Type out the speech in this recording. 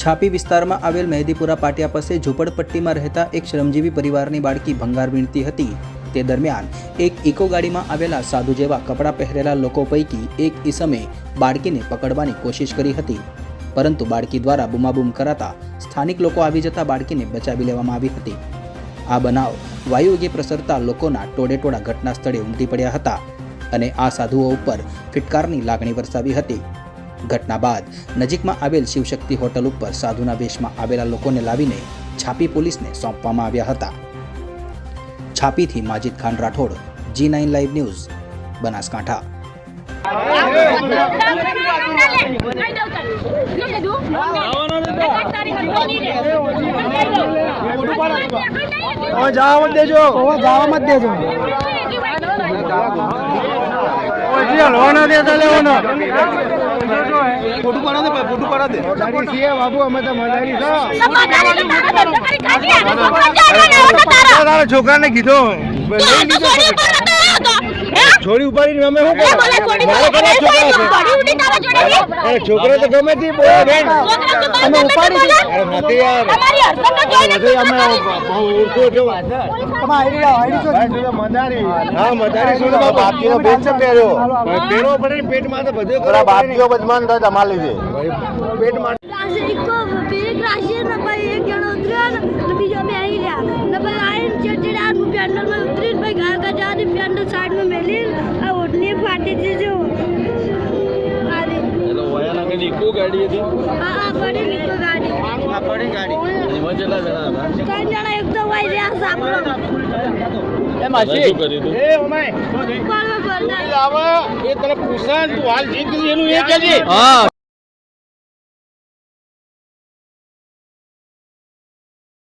છાપી વિસ્તારમાં આવેલ મહેદીપુરા પાટિયા પાસે ઝૂંપડપટ્ટીમાં રહેતા એક શ્રમજીવી પરિવારની બાળકી ભંગાર વીણતી હતી. તે દરમિયાન એક ઇકો ગાડીમાં આવેલા સાધુ જેવા કપડાં પહેરેલા લોકો પૈકી એક ઈસમે બાળકીને પકડવાની કોશિશ કરી હતી. પરંતુ બાળકી દ્વારા બૂમાબૂમ કરાતા સ્થાનિક લોકો આવી જતા બાળકીને બચાવી લેવામાં આવી હતી. આ બનાવ વાયુવેગે પ્રસરતા લોકોના ટોળેટોળા ઘટના સ્થળે ઉમટી પડ્યા હતા અને આ સાધુઓ ઉપર ફિટકારની લાગણી વરસાવી હતી. ઘટના બાદ નજીકમાં આવેલ શિવશક્તિ હોટલ ઉપર સાધુના વેશમાં આવેલા લોકોને લાવીને છાપી પોલીસને સોંપવામાં આવ્યા હતા. છાપીથી Majid Khan Rathod G nine live news Banaskantha. જવા મત દેજો. જવા મત દેજો. લોન દેતા લેવાનો. ફોટો પાડા દે ફોટો પાડા દે મજારી છીએ બાબુ અમે તો છો તારા છોકરાને કીધો છોડી ઉપાડીને અમે શું કરો છોકરા છે. અરે છોકરો તો ગમે તે બોલે બેન. અમે ઉપાડી. અરે નથી યાર. નથી અમે બહુ ઓળખો છો. હા મદારી શું બાપજીનો પેટ છે પહેર્યો પહેરો પડે પેટમાં તો બધું ખરા બાપીઓ બદમાન થાય તમારે લીધે. પેટમાં એક જણો ઉતર્યો ને ને બીજો બે આવી રહ્યા. ને પછી આવીને ચડચડ આ પેન્ડલમાં ઉતરીને પછી જવાની પેન્ડલ સાઈડમાં મેલી આ ઓટલી ફાટી દીધો આ રે. ગાડી હતી? આ આ પડી નીકો ગાડી. આ પડી ગાડી. એમાં જણા ત્રણ જણા એક તો વાઈ રહ્યા સાંભળો શું કર્યું એ ઓમાય. કોણ બોલતા? એ તને પૂછા તું હાલ જીત એનું એ કહેજે હા